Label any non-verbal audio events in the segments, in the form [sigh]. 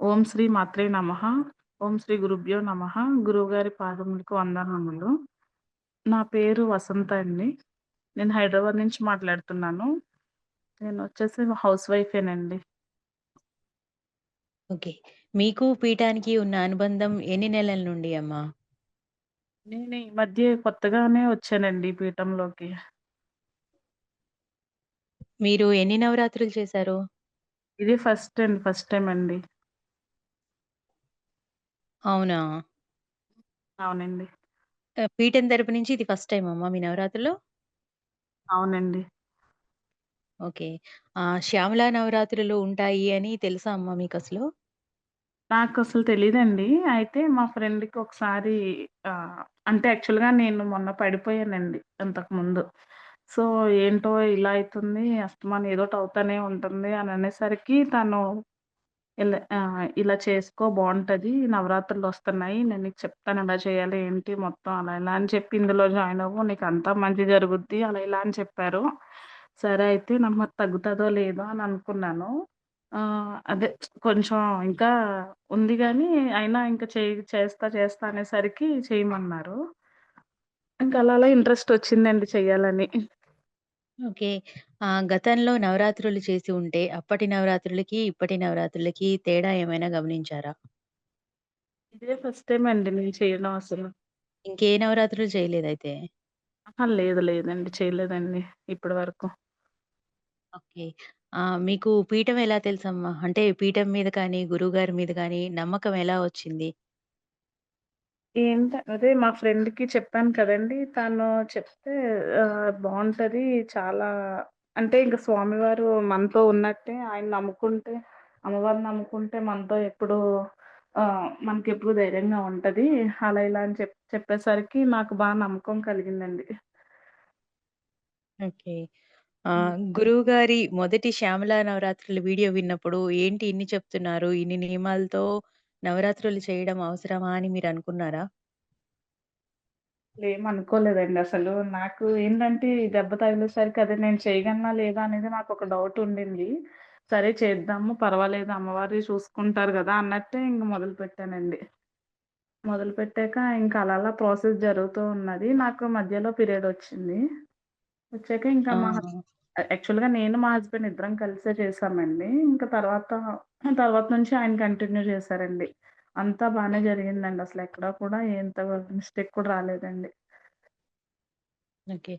ఓం శ్రీ మాత్రే నమః. ఓం శ్రీ గురుభ్యో నమః. గురువుగారి పాదములకు వందనములు. నా పేరు వసంత అండి. నేను హైదరాబాద్ నుంచి మాట్లాడుతున్నాను. నేనొచ్చేసి హౌస్ వైఫేనండి. ఓకే. మీకు పీఠానికి ఉన్న అనుబంధం ఎన్ని నెలల నుండి అమ్మా? నేను ఈ మధ్య కొత్తగానే వచ్చానండి పీఠంలోకి. మీరు ఎన్ని నవరాత్రులు చేశారు? ఇది ఫస్ట్ అండి. ఫస్ట్ టైమ్ అండి. అవునా? అవునండి. ఆహ్, పీఠం తరపు నుంచి ఇది ఫస్ట్ టైమా అమ్మా మీ నవరాత్రులు? అవునండి. ఓకే. ఆహ్, శ్యామలా నవరాత్రులు ఉంటాయి అని తెలుసా అమ్మా మీకసలు? నాకసలు తెలీదండి. అయితే మా ఫ్రెండ్‌కి ఒకసారి ఆహ్, అంటే యాక్చువల్‌గా నేను మొన్న పడిపోయానండి అంతకుముందు. సో, ఏంటో ఇలా అయితుంది, అస్తమానం ఏదోటి అవుతానే ఉంటుంది అని అనేసరికి తను ఇలా ఆహ్, ఇలా చేసుకో బావుంటది. నవరాత్రులొస్తున్నాయి. నేను నీకు చెప్తాను ఎలా చేయాలి, ఏంటి మొత్తం అలా ఇలా అని చెప్పి ఇందులో జాయిన్ అవ్వు. నీకంతా మంచి జరుగుద్ది అలా ఇలా అని చెప్పారు. సరే అయితే నాకు మరి తగ్గుతదో లేదో అని అనుకున్నాను. ఆహ్, అదే కొంచెం ఇంకా ఉంది గానీ, అయినా ఇంక చెయ్ చేస్తా చేస్తా అనేసరికి చేయమన్నారు. ఇంక అలా అలా ఇంట్రెస్ట్ వచ్చిందండి చెయ్యాలని. ఓకే. ఆహ్, గతంలో నవరాత్రులు చేసి ఉంటే అప్పటి నవరాత్రులకి, ఇప్పటి నవరాత్రులకి తేడా ఏమైనా గమనించారా? ఇదే ఫస్ట్ టైమ్ అండి నేను చేయడం అసలు. ఇంకే నవరాత్రులు చేయలేదైతే? అహా! లేదు లేదండి. చేయలేదండి ఇప్పటి వరకు. ఓకే. ఆహ్, మీకు పీఠం ఎలా తెలుసమ్మా? అంటే పీఠం మీద కానీ, గురువుగారి మీద గానీ నమ్మకం ఎలా వచ్చింది? ఏంట అదే మా ఫ్రెండ్‌కి చెప్పాను కదండీ! తను చెప్తే ఆహ్, బావుంటది. చాలా అంటే ఇంక స్వామివారు మనతో ఉన్నట్టే ఆయన నమ్ముకుంటే, అమ్మవారిని నమ్ముకుంటే మనతో ఎప్పుడూ ఆహ్, మనకెప్పుడు ధైర్యంగా ఉంటది. అలా ఇలా అని చెప్ చెప్పేసరికి నాకు బా నమ్మకం కలిగిందండి. ఓకే. హ్మ్. ఆహ్, గురువుగారి మొదటి శ్యామల నవరాత్రుల వీడియో విన్నప్పుడు ఏంటి ఇన్ని చెప్తున్నారు? ఇన్ని నియమాలతో నవరాత్రులు చేయడం అవసరమా అని మీరనుకున్నారా? ఏమనుకోలేదండి అసలు. నాకు ఏంటంటే ఈ దెబ్బ తగిలేసరికి అదే నేను చేయగలనా లేదా అనేది నాకొక డౌట్ ఉండింది. సరే చేద్దాము పర్వాలేదు అమ్మవారే చూసుకుంటారు గదా! అన్నట్టే ఇంక మొదలుపెట్టానండి. మొదలుపెట్టాక ఇంక అలా అలా ప్రాసెస్ జరుగుతూ ఉన్నది. నాకు మధ్యలో పీరియడ్ వచ్చింది. వచ్చాక ఇంకా! మా యాక్చువల్‌గా నేను మా హస్బెండ్ ఇద్దరం కలిసే చేశామండి. ఇంక తర్వాత తర్వాత నుంచి ఆయన కంటిన్యూ చేశారండి. అంతా బానే జరిగిందండి. అసలెక్కడ కూడా ఎంత మిస్టేక్ కూడా రాలేదండి. ఓకే.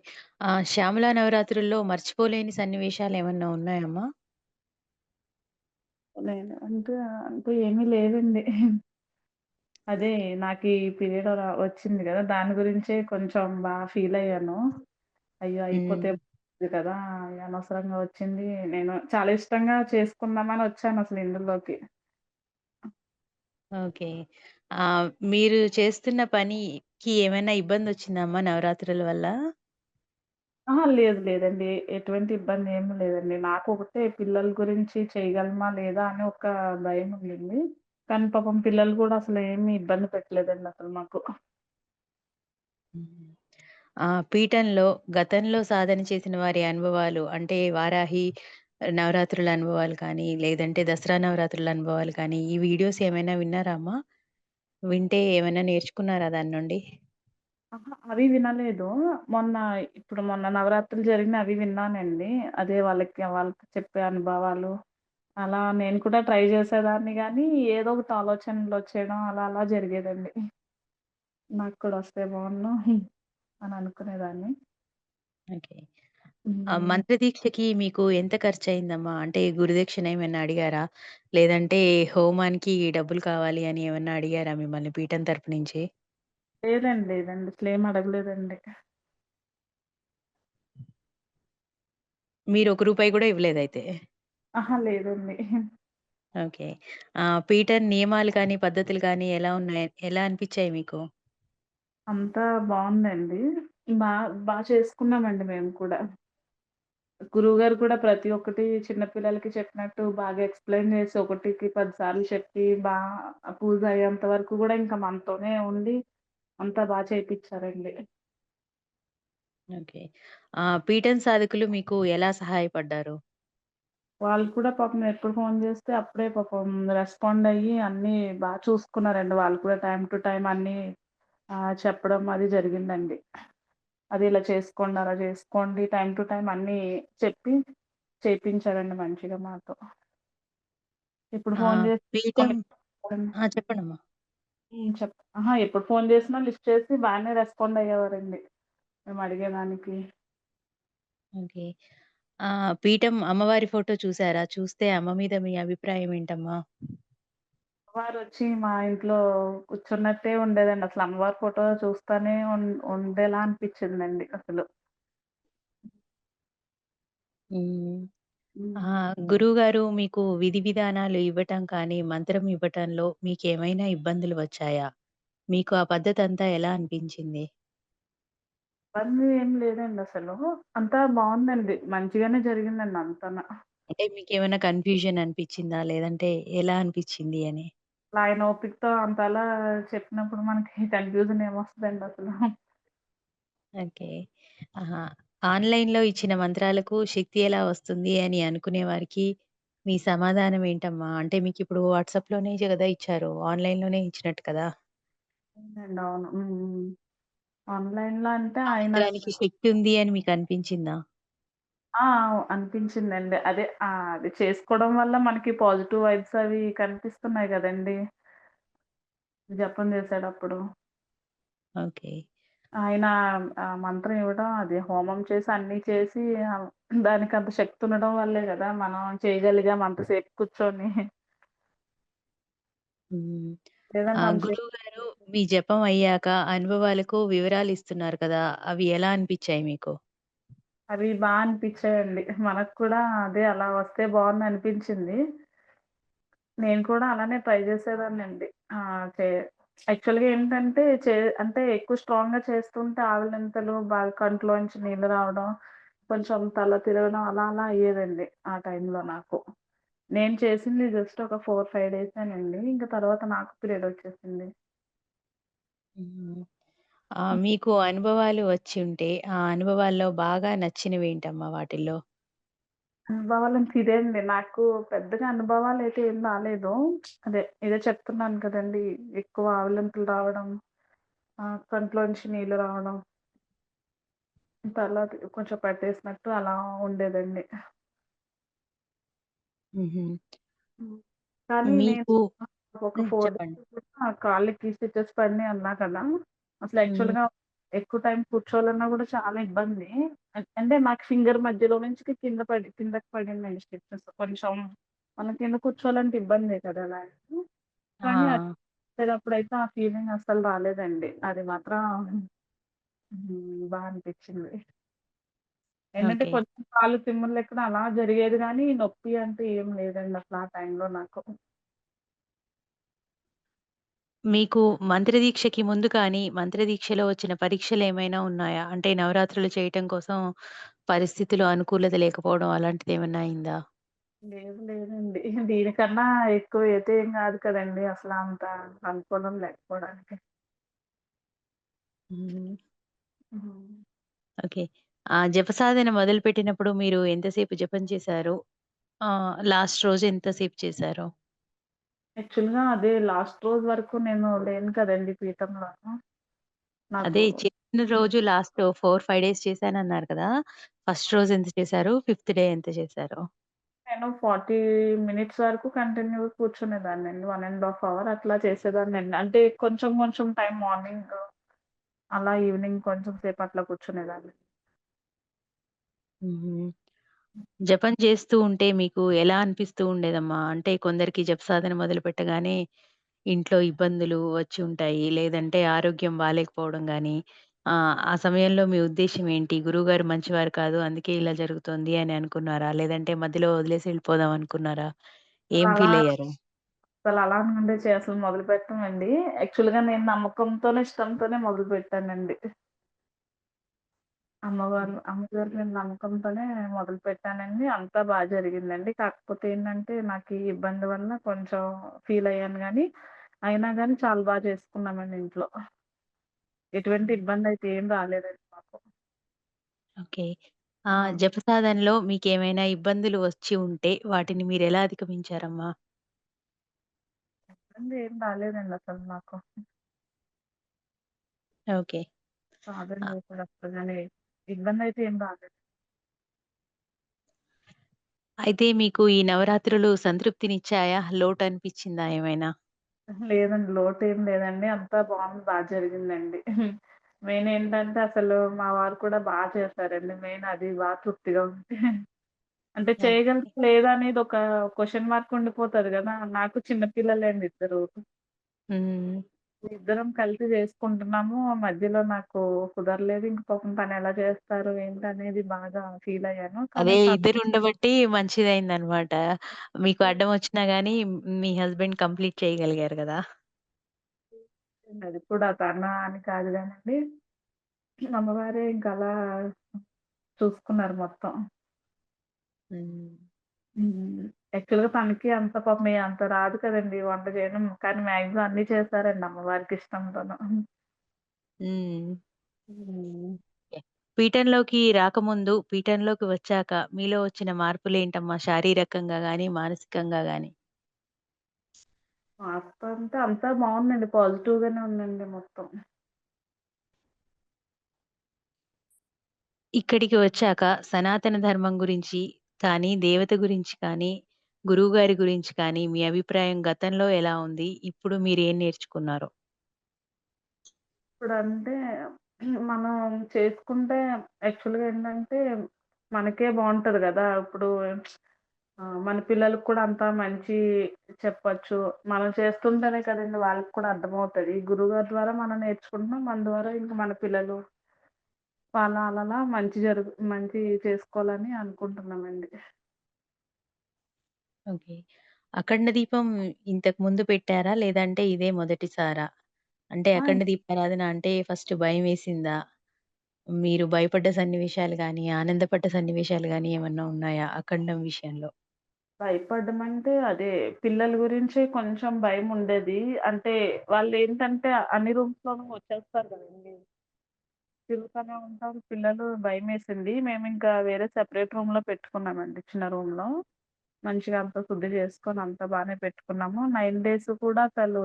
శ్యామల నవరాత్రుల్లో మర్చిపోలేని సన్నివేశాలేమన్నా ఉన్నాయమ్మా? నేను అంటే, అంటే ఏమీ లేదండి. అదే నాకీ పీరియడ్ రా వచ్చింది గదా! దాని గురించే కొంచెం బా ఫీలయ్యాను. అయ్యో! అయిపోతే హ్మ్. కదా! అనవసరంగా వచ్చింది. నేను చాలా ఇష్టంగా చేసుకుందామని వచ్చానసలు ఇందులోకి. ఓకే. ఆహ్, మీరు చేస్తున్న పనికి ఏమైనా ఇబ్బందొచ్చిందామ్మా నవరాత్రుల వల్ల? అహా! లేదు లేదండి. ఎటువంటి ఇబ్బంది ఏమి లేదండి. నాకు ఒకటే పిల్లల గురించి చేయగలమా లేదా అని ఒక భయం ఉండింది. కానీ పాపం పిల్లలు అసలు ఏమి ఇబ్బంది పెట్టలేదండి అసలు మాకు. హ్మ్. ఆ! పీఠంలో గతంలో సాధన చేసిన వారి అనుభవాలు అంటే వారాహి నవరాత్రుల అనుభవాలు కానీ, లేదంటే దసరా నవరాత్రుల అనుభవాలు కానీ, ఈ వీడియోస్ ఏమైనా విన్నారా అమ్మా? వింటే ఏమైనా నేర్చుకున్నారా దాని నుండి? అహా! అవి వినలేదు. మొన్న ఇప్పుడు మొన్న నవరాత్రులు జరిగినయి అవి విన్నానండి. అదే వాళ్ళకి వాళ్ళకి చెప్పే అనుభవాలు, అలా నేను కూడా ట్రై చేసేదాన్ని గానీ, ఏదో ఒకటి ఆలోచనలొచ్చేయడం అలా అలా జరిగేదండి. నాకు కూడా వస్తే బావున్ను అని అనుకునేదాన్ని. ఓకే. ఆ హ్మ్. మంత్రదీక్షకి మీకు ఎంత ఖర్చయిందమ్మా? అంటే గురుదక్షిణ ఏమైనా అడిగారా? లేదంటే హోమానికి డబ్బులు కావాలి అని ఏమన్నా అడిగారా మిమ్మల్ని పీఠం తరపు నుంచి? లేదండి. లేదండి. అసలేం అడగలేదండి. మీరు ఒక రూపాయి కూడా ఇవ్వలేదయితే. అహా! లేదండి. ఓకే. ఆహ్, పీఠం నియమాలు కానీ, పద్ధతులు కానీ ఎలా ఉన్నాయి? ఎలా అనిపిచ్చాయి మీకు? అంతా బావుందండి. బా బా చేసుకున్నామండి మేము కూడా. గురువుగారు కూడా ప్రతి ఒక్కటి చిన్న పిల్లలకి చెప్పినట్టు బాగా ఎక్స్‌ప్లెయిన్ చేసి ఒకటికి 10 సార్లు చెప్పి బా పూజ అయ్యేంత వరకు గూడా ఇంకా మనతోనే ఉండి అంతా బా చేపిచ్చారండి. ఓకే. ఆహ్, పీఠం సాధకులు మీకు ఎలా సహాయపడ్డారు? వాళ్ళు కూడా పాపం ఎప్పుడు ఫోను చేస్తే అప్పుడే పాపం రెస్పాండ్ అయ్యి అన్నీ బా చూసుకున్నారండి. వాళ్ళు కూడా టైమ్ టు టైమ్ అన్నీ ఆహ్, చెప్పడం అది జరిగిందండి. అది ఇలా చేసుకోండి, అలా చేసుకోండి టైమ్ టు టైమ్ అన్నీ చెప్పి చేపించారండి మంచిగా మాతో. ఇప్పుడు ఫోను ఆహ్, చేసి పీఠం కొన్ని ఆ! చెప్పండమ్మా. చెప్! ఎప్పుడు ఫోను చేసినా లిఫ్ట్ చేసి బానే రెస్పాండ్ అయ్యేవారండి. మేము అడిగేదానికి. ఓకే. పీఠం అమ్మవారి ఫోటో చూసారా? చూస్తే అమ్మ మీద మీ అభిప్రాయం ఏంటమ్మా? అమ్మవారొచ్చి మా ఇంట్లో కూర్చున్నట్టే ఉండేదండి. అసలు అమ్మవారి ఫోటో చూస్తానే ఉం ఉండేలా అనిపిచ్చిందండి అసలు. హ్మ్. హ్మ్. ఆహ్, గురువుగారు మీకు విధి విధానాలు ఇవ్వటం కానీ, మంత్రం ఇవ్వటంలో మీకేమైనా ఇబ్బందులు వచ్చాయా? మీకు ఆ పద్ధతంతా ఎలా అనిపించింది? ఇబ్బంది ఏం లేదండి అసలు. అంతా బావుందండి. మంచిగానే జరిగిందండి అంతాన. అంటే మీకేమైనా కన్‌ఫ్యూజన్ అనిపిచ్చిందా? లేదంటే ఎలా అనిపిచ్చింది అని? ఆయన ఓపికతో అంతలా చెప్పినప్పుడు మనకి కన్‌ఫ్యూజన్ ఏమొస్తదండి అసలు. ఓకే. ఆహా! ఆన్‌లైన్‌లో ఇచ్చిన మంత్రాలకు శక్తి ఎలా వస్తుంది అని అనుకునే వారికి మీ సమాధానం ఏంటమ్మా? అంటే మీకిప్పుడు వాట్సాప్‌లోనే గదా ఇచ్చారు. ఆన్‌లైన్‌లోనే ఇచ్చినట్టు కదా! అవునండి. అవును. హ్మ్. హ్మ్. ఆన్‌లైన్‌లో అంటే ఆ ఆయన మంత్రానికి శక్తి ఉంది అని మీకనిపించిందా? ఆ! అనిపించిందండి. అదే ఆహ్, అది చేసుకోవడం వల్ల మనకి పాజిటివ్ వైబ్స్ అవి కనిపిస్తున్నాయి గదండీ! జపం చేసేటప్పుడు. ఓకే. ఆయన మంత్రం ఇవ్వడం, అది హోమం చేసి అన్నీ చేసి ఆహ్, దానికంత శక్తి ఉండడం వల్లే గదా! మనం చేయగలిగాం అంతసేపు కూర్చొని. హ్మ్. లేదంటే ఆహ్, అంతసేపు గురువుగారు మీ జపం అయ్యాక అనుభవాలకు వివరాలిస్తున్నారు కదా! అవి ఎలా అనిపిచ్చాయి మీకు? అవి బా అనిపిచ్చాయండి. మనకు కూడా అదే అలా వస్తే బావుండనిపించింది. నేను కూడా అలానే ట్రై చేసేదాన్నండి. ఆ! చే యాక్చువల్‌గా ఏంటంటే చే అంటే ఎక్కువ స్ట్రాంగ్‌గా చేస్తుంటే ఆవలింతలు, బాగా కంట్లోంచి నీళ్ళు రావడం, కొంచెం తల తిరగడం అలా అలా అయ్యేదండి ఆ టైంలో నాకు. నేను చేసింది జస్ట్ ఒక 4, 5 డేసేనండి. ఇంక తర్వాత నాకు పీరియడ్ వచ్చేసింది. హ్మ్. మీకు అనుభవాలు వచ్చి ఉంటే, ఆ అనుభవాల్లో బాగా నచ్చినవేంటమ్మా వాటిల్లో? అనుభవాలంటే ఇదే అండి. నాకు పెద్దగా అనుభవాలైతే ఏం రాలేదు. అదే ఇదే చెప్తున్నాను కదండీ! ఎక్కువ ఆవలింతలు రావడం, ఆహ్, కంట్లోంచి నీళ్ళు రావడం. తల తి కొంచెం పట్టేసినట్టు అలా ఉండేదండి. హుహు. హ్మ్. కానీ నేను మీకు ఒక హ్మ్. 4 చెప్పండి. డేస్ కూడా కాళ్ళకి స్టిచెస్ పడినియి అన్నా కదా! అసలు హ్మ్. యాక్చువల్‌గా ఎక్కువ టైం కూర్చోవాలన్నా కూడా చాలా ఇబ్బంది. అంటే నాకు ఫింగర్ మధ్యలో నుంచి కింద పడి కిందకి పడిందండి స్టిచెస్. కొంచెం మనం కింద కూర్చోవాలంటే ఇబ్బందే కదా! అలాగా. కానీ అది ఆ! ఫీలింగ్ అస్సలు రాలేదండి. అది మాత్రం హ్మ్. బా అనిపిచ్చింది. ఏంటంటే. కొంచెం కాళ్ళు తిమ్మిర్లెక్కడం అలా జరిగేది గానీ, నొప్పి అంటే ఏం లేదండి అసలు ఆ టైంలో నాకు. మీకు మంత్రదీక్షకి ముందు కానీ, మంత్రదీక్షలో వచ్చిన పరీక్షలేమైనా ఉన్నాయా? అంటే నవరాత్రులు చేయటం కోసం పరిస్థితులు అనుకూలత లేకపోవడం అలాంటిదేమన్నా అయిందా? లేదు లేదండి. దీనికన్నా ఎక్కువ అయితే ఏం గాదు కదండీ! అసల అంత అనుకూలం లేకపోవడానికి. హ్మ్. హ్మ్. ఓకే. ఆ జపసాధన మొదలుపెట్టినప్పుడు మీరు ఎంతసేపు జపం చేశారు? ఆహ్, లాస్ట్ రోజు ఎంతసేపు చేశారు? యాక్చువల్‌గా అదే లాస్ట్ రోజు వరకు నేను లేను కదండీ పీఠంలోను. నాకు అదే చేసిన రోజు లాస్ట్ 4, 5 డేస్ చేశానన్నారు కదా! ఫస్ట్ రోజు ఎంత చేశారు? ఫిఫ్త్ డే ఎంత చేశారు? నేను 40 మినిట్స్ వరకు కంటిన్యూ‌గా కూర్చునేదాన్నండి. 1 ½ అవర్ అట్లా చేసేదాన్నండి. అంటే కొంచెం కొంచెం టైం మార్నింగ్ అలా ఈవినింగ్ కొంచెం సేపు అట్లా కూర్చునేదాన్ని. హుహు. జపం చేస్తూ ఉంటే మీకు ఎలా అనిపిస్తూ ఉండేదమ్మా? అంటే కొందరికి జపసాధన మొదలుపెట్టగానే ఇంట్లో ఇబ్బందులు వచ్చి ఉంటాయి. లేదంటే ఆరోగ్యం బాలేకపోవడం గానీ, ఆహ్, ఆ సమయంలో మీ ఉద్దేశ్యం ఏంటి? గురువుగారు మంచివారు కాదు. అందుకే ఇలా జరుగుతోంది అని అనుకున్నారా? లేదంటే మధ్యలో వదిలేసి వెళ్ళిపోదాం అనుకున్నారా? ఏం అసలలా ఫీల్ అయ్యారు? అసలలా నుండి చే అసలు మొదలుపెట్టమండి. యాక్చువల్‌గా నేను నమ్మకంతోనే, ఇష్టంతోనే మొదలుపెట్టానండి. అమ్మవారు అమ్మగారి మీద నమ్మకంతోనే మొదలుపెట్టానండి. అంతా బా జరిగిందండి. కాకపోతే ఏంటంటే, నాకీ ఇబ్బంది వల్ల కొంచెం ఫీలయ్యాను గానీ, అయినా గానీ చాలా బా చేసుకున్నామండి ఇంట్లో. ఎటువంటి హ్మ్. ఇబ్బందయితే ఏం రాలేదండి మాకు. ఓకే. ఆ! ఆహ్, జప సాధనలో మీకేమైనా ఇబ్బందులు వచ్చి ఉంటే, వాటిని మీరెలా అధిగమించారమ్మా? ఇబ్బందేం రాలేదండి అసలు నాకు. ఓకే. సాధన ఆ! చేసేటప్పుడు గానీ, ఇబ్బందయితే ఏం రాలేదు. అయితే మీకు ఈ నవరాత్రులు సంతృప్తినిచ్చాయా? లోటనిపిచ్చిందా ఏమైనా? లేదండి. లోటేం లేదండి. అంతా బావుంది. బా జరిగిందండి. మెయిన్ ఏంటంటే, అసలు మా వారు కూడా బా చేశారండి. మెయిన్ అది బా తృప్తిగా ఉంది. అంటే ఓకే. చేయగలరా లేదా అనేది ఒక క్వెషన్ మార్క్ ఉండిపోతది గదా! నాకు చిన్న పిల్లలేండి ఇద్దరు. హ్మ్. ఇద్దరం కలిసి చేసుకుంటున్నాము. మధ్యలో నాకు కుదరలేదు. ఇంక పాపం తనెలా చేస్తారు ఏంటనేది బాగా ఫీలయ్యాను. అదే కానీ తను ఇద్దరుండబట్టి మంచిదయిందనమాట. మీకు అడ్డమొచ్చినా గానీ మీ హస్బెండ్ కంప్లీట్ చేయగలిగారు గదా! అది కూడా తన అని కాదు గానండి. అమ్మవారే ఇంక అలా చూసుకున్నారు మొత్తం. హ్మ్. హ్మ్. యాక్చువల్‌గా తనకి అంత పాపం ఏ అంత రాదు కదండీ వంట చేయడం. కానీ మాక్సిమం అన్నీ చేశారండి అమ్మవారికి ఇష్టంతోను. హ్మ్. హ్మ్. ఓకే. పీఠంలోకి రాకముందు, పీఠంలోకి వచ్చాక మీలో వచ్చిన మార్పులేంటమ్మా? శారీరకంగా గాని, మానసికంగా గాని? మార్పంటే అంతా బావుందండి. పాజిటివ్‌గానే ఉందండి మొత్తం. ఇక్కడికి వచ్చాక సనాతన ధర్మం గురించి కానీ, దేవత గురించి కానీ, గురువు గారి గురించి కానీ, మీ అభిప్రాయం గతంలో ఎలా ఉంది? ఇప్పుడు మీరేం నేర్చుకున్నారు? ఇప్పుడంటే మనం చేసుకుంటే యాక్చువల్‌గా ఏంటంటే మనకే బాగుంటది కదా ఇప్పుడు మన పిల్లలకు కూడా అంతా మంచి చెప్పచ్చు మనం చేస్తుంటేనే కదండి వాళ్ళకి కూడా అర్థమవుతది. గురువుగారి ద్వారా మనం నేర్చుకుంటున్నాం. మన ద్వారా ఇంకా మన పిల్లలు వాళ్ళ అలా మంచి జరుగు మంచి చేసుకోవాలని అనుకుంటున్నామండి. ఓకే. అఖండ దీపం ఇంతకు ముందు పెట్టారా? లేదంటే ఇదే మొదటిసారా? అంటే ఆ! అఖండ దీపారాధన అంటే ఫస్ట్ భయమేసిందా? మీరు భయపడ్డ సన్నివేశాలు గాని, ఆనందపడ్డ సన్నివేశాలు గాని ఏమన్నా ఉన్నాయా అఖండం విషయంలో? భయపడ్డం అంటే అదే పిల్లల గురించి కొంచెం భయముండేది. అంటే వాళ్ళేంటంటే అన్ని రూమ్స్‌లోనూ వచ్చేస్తారు కదండీ! తిరుగుతానే ఉంటారు. పిల్లలు భయమేసింది. మేమింకా వేరే సెపరేట్ రూమ్‌లో పెట్టుకున్నామండి. చిన్న రూమ్‌లో. మంచిగా అంతా శుద్ధి చేసుకొని అంతా బాగానే పెట్టుకున్నాము. నైన్ డేస్ కూడా అసలు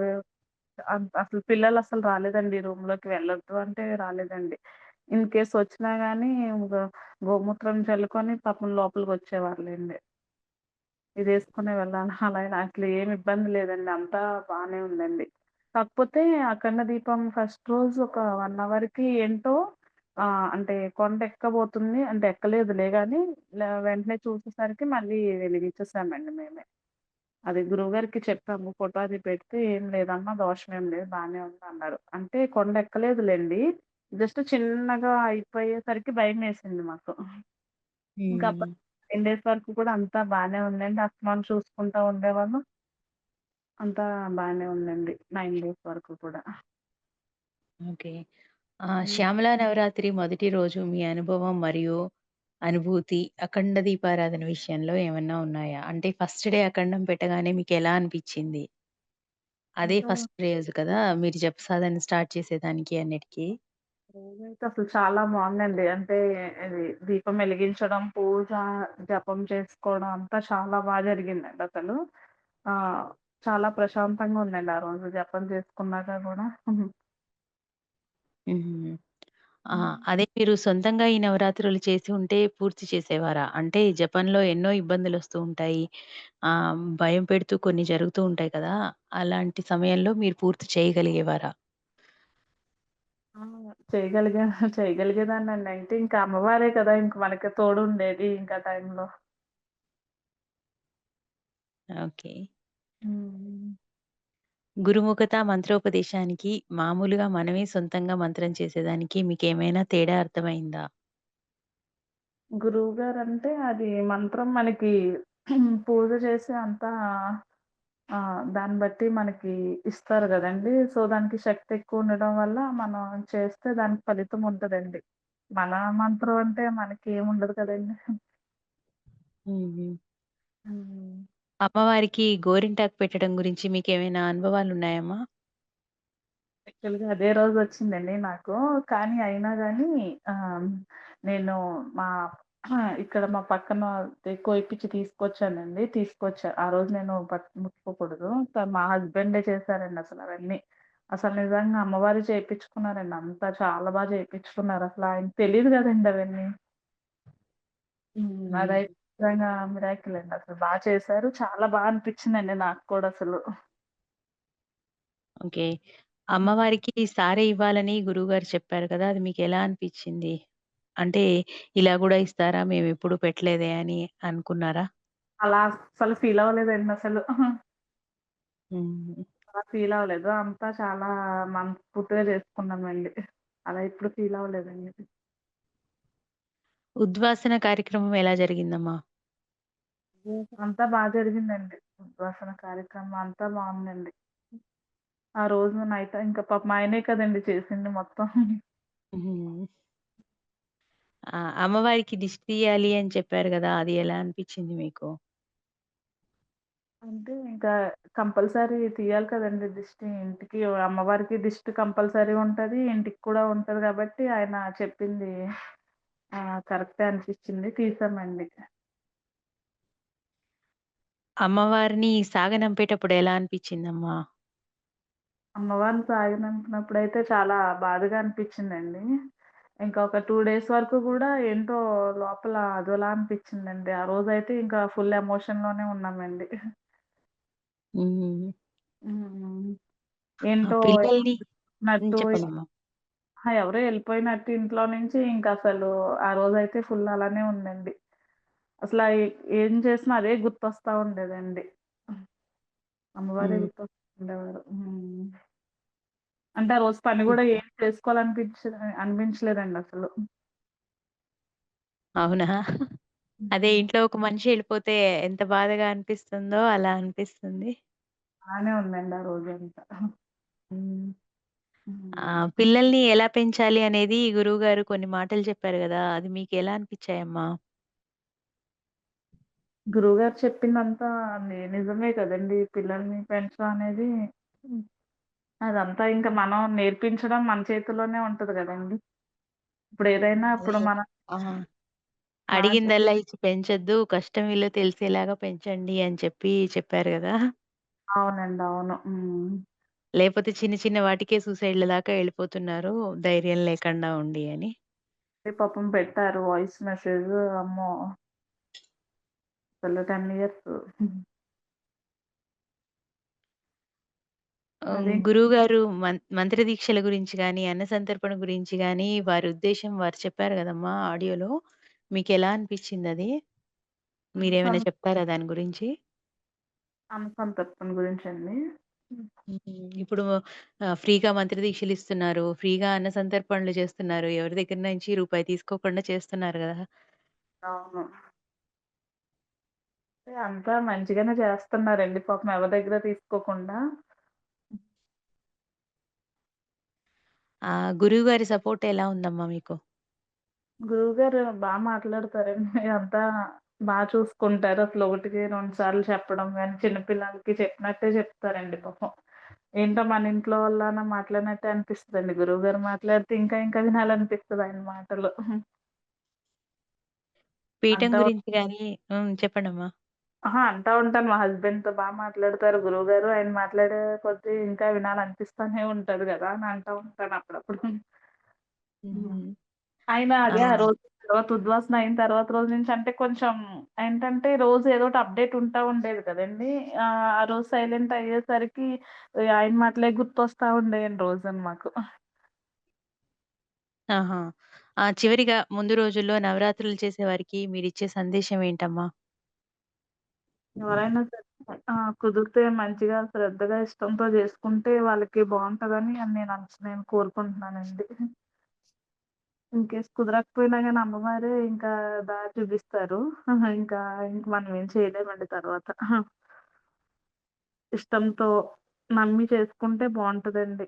పిల్లలు అసలు రాలేదండి రూమ్లోకి వెళ్ళొద్దు అంటే రాలేదండి. ఇన్ కేస్ వచ్చినా గానీ గోమూత్రం చల్లుకొని పాపం ఇది వేసుకుని వెళ్ళాలి. అలా అసలు ఏమి ఇబ్బంది లేదండి. అంతా బాగానే ఉందండి. కాకపోతే అఖండ దీపం ఫస్ట్ రోజు ఒక 1 అవర్‌కి ఏంటో అంటే కొండ ఎక్కబోతుంది అంటే ఎక్కలేదులే గానీ ల వెంటనే చూసేసరికి మళ్ళీ వెలిగిచ్చేసామండి మేమే. అది గురువుగారికి చెప్పాము. ఫోటో అది పెడితే "ఏం లేదమ్మా దోషమేం లేదు. బానే ఉందన్నారు." అంటే కొండ ఎక్కలేదులెండి. జస్ట్ చిన్నగా అయిపోయేసరికి భయమేసింది మాకు. ఇంకా హ్మ్. 10 డేస్ వరకు కూడా అంతా బానే ఉందండి. అస్తమానం చూసుకుంటా ఉండేవాళ్ళం. అంతా బానే ఉందండి. 9 డేస్ వరకు కూడా. ఓకే. హ్మ్. శ్యామలా నవరాత్రి మొదటి రోజు మీ అనుభవం మరియు అనుభూతి అఖండ దీపారాధన విషయంలో ఏమన్నా ఉన్నాయా? అంటే ఫస్ట్ డే అఖండం పెట్టగానే మీకెలా అనిపిచ్చింది? అదే ఇంకా ఫస్ట్ రోజు కదా! మీరు జప సాధన స్టార్ట్ చేసేదానికి అన్నిటికి. రోజైతే అసలు చాలా బావుందండి. అంటే ఇది దీపం వెలిగించడం, పూజ, జపం చేసుకోవడం అంతా చాలా బా జరిగిందండి అసలు. ఆహ్, చాలా ప్రశాంతంగా ఉందండి ఆ రోజు జపం చేసుకున్నాక గూడా. ఆ! హ్మ్. అదే మీరు సొంతంగా ఈ నవరాత్రులు చేసి ఉంటే పూర్తి చేసేవారా? అంటే జపంలో ఎన్నో ఇబ్బందులొస్తూ ఉంటాయి. ఆహ్, భయం పెడుతూ కొన్ని జరుగుతూ ఉంటాయి కదా! అలాంటి సమయంలో మీరు పూర్తి చేయగలిగేవారా? ఆ! చేయగలిగా చేయగలిగేదాన్నండి. అంటే ఇంకా అమ్మవారే కదా! ఇంక మనకి తోడుండేది ఇంకా టైంలో. ఓకే. హ్మ్. గురుముఖత మంత్రోపదేశానికి మామూలుగా మనమే సొంతంగా మంత్రం చేసేదానికి మీకేమైనా తేడా అర్థమైందా? గురువుగారంటే అది మంత్రం మనకి పూజ చేసి అంతా ఆహ్, దాన్ని బట్టి మనకి ఇస్తారు గదండీ! సో, దానికి శక్తి ఎక్కువుండడం వల్ల మనం చేస్తే దానికి ఫలితం ఉంటదండి. మన మంత్రం అంటే మనకేముండదు కదండీ! హుహు. హ్మ్. అమ్మవారికి గోరింటాకు పెట్టడం గురించి మీకేమైనా అనుభవాలున్నాయమ్మా? యాక్చువల్‌గా అదే రోజొచ్చిందండి నాకు. కానీ అయినా గాని ఆహ్, నేను మా ఇక్కడ మా పక్కన ది కోయిపిచ్చి తీసుకొచ్చానండి. తీసుకొచ్చా. ఆ రోజు నేను పట్ ముట్టుకోకూడదు. త మా హస్బెండే చేశారండి అసలవన్నీ. అసలు నిజంగా అమ్మవారు చేపిచ్చుకున్నారండి. అంతా చాలా బా చేపిచ్చుకున్నారు. అసలు ఆయనకి తెలీదు గదండీ అవన్నీ. హ్మ్. హ్మ్. అదైతే నిజంగా మిరాకిల్ అండి. అసలు బా చేశారు. చాలా బా అనిపిచ్చిందండి నాకు కూడా అసలు. ఓకే. అమ్మవారికి సారె ఇవ్వాలని గురువుగారు చెప్పారు కదా! అది మీకెలా అనిపిచ్చింది? అంటే ఇలా గూడా ఇస్తారా? మేమెప్పుడు పెట్టలేదే అని అనుకున్నారా? అలా అస్సలు ఫీల్ అవ్వలేదండి అసలు. హ్మ్. అలా ఫీల్ అవ్వలేదు. అంతా చాలా మనస్ఫూర్తిగా చేసుకున్నామండి. అలా ఎప్పుడు ఫీల్ అవ్వలేదండి. ఉద్వాసన కార్యక్రమం ఎలా జరిగిందమ్మా? అంతా బా జరిగిందండి. ఉద్వాసన కార్యక్రమం అంతా బావుందండి. ఆ రోజు నైట్ ఇంకా పాపం ఆయనే కదండీ చేసింది మొత్తం. హ్మ్. ఆ! అమ్మవారికి దిష్టి తీయాలి అని చెప్పారు గదా! అది ఎలా అనిపిచ్చింది మీకు? అంటే ఇంకా కంపల్సరీ తీయాలి కదండీ దిష్టి. ఇంటికి అమ్మవారికి దిష్టి కంపల్సరీ ఉంటది. ఇంటికి కూడా ఉంటది గాబట్టి ఆయన చెప్పింది కరెక్టే అనిపిచ్చింది. తీసామండి. అమ్మవారిని సాగనంపేటప్పుడు ఎలా అనిపిచ్చిందమ్మా? అమ్మవారిని సాగనంపినప్పుడైతే చాలా బాధగా అనిపిచ్చిందండి. ఇంకా ఒక 2 డేస్ వరకు గూడా ఏంటో లోపల అదోలా అనిపిచ్చిందండి. ఆ రోజైతే ఇంకా ఫుల్ ఎమోషన్‌లోనే ఉన్నామండి. హ్మ్. హ్మ్. ఆ! ఏంటో పిల్లల్ని హ్మ్. నట్టు చెప్పండమ్మా. ఆ! ఎవరో ఎళ్ళిపోయినట్టు ఇంట్లో నుంచి ఇంకసలు ఆ రోజైతే ఫుల్ అలానే ఉందండి. అసల ఏం చేసినా అదే గుర్తొస్తా ఉండేదండి. అమ్మవారే. గుర్తొస్తూ ఉండేవారు. అంటే ఆ రోజు పని గూడా ఏం చేసుకోవాలనిపించ అనిపించలేదండి అసలు. అవునా? అదే. ఇంట్లో ఒక మనిషి ఎళ్ళిపోతే ఎంత బాధగా అనిపిస్తుందో అలా అనిపిస్తుంది. బానే ఉందండి ఆ. ఆ! హ్మ్. పిల్లల్ని ఎలా పెంచాలి అనేది గురువుగారు కొన్ని మాటలు చెప్పారు గదా! అది మీకెలా అనిపిచ్చాయమ్మా? గురువుగారు చెప్పిందంతా ని నిజమే కదండీ! పిల్లల్ని పెంచడం అనేది. అదంతా ఇంకా మనం నేర్పించడం మన చేతుల్లోనే ఉంటది గదండీ! ఇప్పుడేదైనా ఇప్పుడు అదే. మన! ఆ! చెప్ అడిగిందల్లా ఇచ్చి పెంచొద్దు. కష్టం విలువ తెలిసేలాగా పెంచండి అని చెప్పి చెప్పారు గదా! అవునండి. అవును. హ్మ్. లేపోతే చిన్న చిన్న వాటికే సూసైడ్‌ల దాకా ఎళ్ళిపోతున్నారు. ధైర్యం లేకుండా ఉండి అని. అదే పాపం పెట్టారు వాయిస్ మెసేజ్. అమ్మో! అసలు 10 ఇయర్స్. హ్మ్. అదే గురువుగారు మం మంత్ర దీక్షల గురించి గాని, అన్న సంతర్పణ గురించి గాని, వారి ఉద్దేశ్యం వారు చెప్పారు గదమ్మా ఆడియోలో. మీకెలా అనిపిచ్చిందది? మీరేమైనా అనుసం చెప్తారా దాని గురించి? అనుసంతర్పణ గురించండి? హ్మ్. హ్మ్. ఇప్పుడు ఆహ్, ఫ్రీగా మంత్ర దీక్షలిస్తున్నారు. ఫ్రీగా అన్న సంతర్పణలు చేస్తున్నారు. ఎవరి దగ్గర నుంచి రూపాయి తీసుకోకుండా చేస్తున్నారు గదా! అవును. అంతా మంచిగానే చేస్తున్నారండి పాపం ఎవరి దగ్గర తీసుకోకుండా. ఆ గురువుగారి సపోర్ట్ ఎలా ఉందమ్మా మీకు? గురువుగారు బా మాట్లాడతారండి. అంతా బా చూసుకుంటారు. అసలు ఒకటికి 2 సార్లు చెప్పడం గాని, చిన్న పిల్లలకి చెప్పినట్టే చెప్తారండి పాపం. ఏంటో మన ఇంట్లో వాళ్ళనా మాట్లాడినట్టే అనిపిస్తదండి. గురువుగారు మాట్లాడితే ఇంకా ఇంకా వినాలనిపిస్తది ఆయన మాటలు. పీఠం గురించి హ్మ్. చెప్పండమ్మా. అహా! అంటా ఉంటాను మా హస్బెండ్‌తో బా మాట్లాడతారు గురువుగారు. ఆయన మాట్లాడే కొద్దీ ఇంకా వినాలనిపిస్తానే ఉంటది గదా! అని అంటా ఉంటాను అప్పుడప్పుడు. హ్మ్. ఆయన! అదే ఆ రోజు తర్వాత ఉద్వాసన అయిన తర్వాత రోజు నుంచి అంటే కొంచెం ఏంటంటే రోజు ఏదో ఒకటి అప్‌డేట్ ఉంటా ఉండేది కదండీ! ఆహ్, ఆ రోజు సైలెంట్ అయ్యేసరికి ఆయన మాటలే గుర్తొస్తా ఉండేయండి రోజున మాకు. ఆహా! ఆ! చివరిగా ముందు రోజుల్లో నవరాత్రులు చేసేవారికి మీరిచ్చే సందేశం ఏంటమ్మా? ఎవరైనా సరే ఆ! కుదిరితే మంచిగా శ్రద్ధగా ఇష్టంతో చేసుకుంటే వాళ్ళకి బాగుంటదని నేను నేను కోరుకుంటున్నానండి. ఇన్‌కేస్ కుదరకపోయినా గాని అమ్మవారే ఇంకా దారి చూపిస్తారు. [laughs] ఇంకా ఇంక మనం ఏం చేయలేమండి తర్వాత. [laughs] ఇష్టంతో నమ్మి చేసుకుంటే బావుంటదండి.